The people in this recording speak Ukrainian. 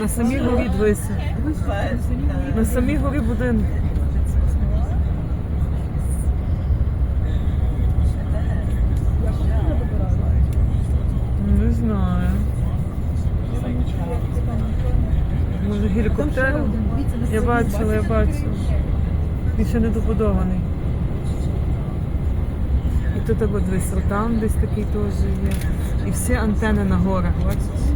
На самій горі дивися. На самій горі будинок. Не знаю. Може гелікоптером? Я бачила, я бачила. Він ще не добудований. І тут або десь там десь такий теж є. І всі антени на горах, бачиш?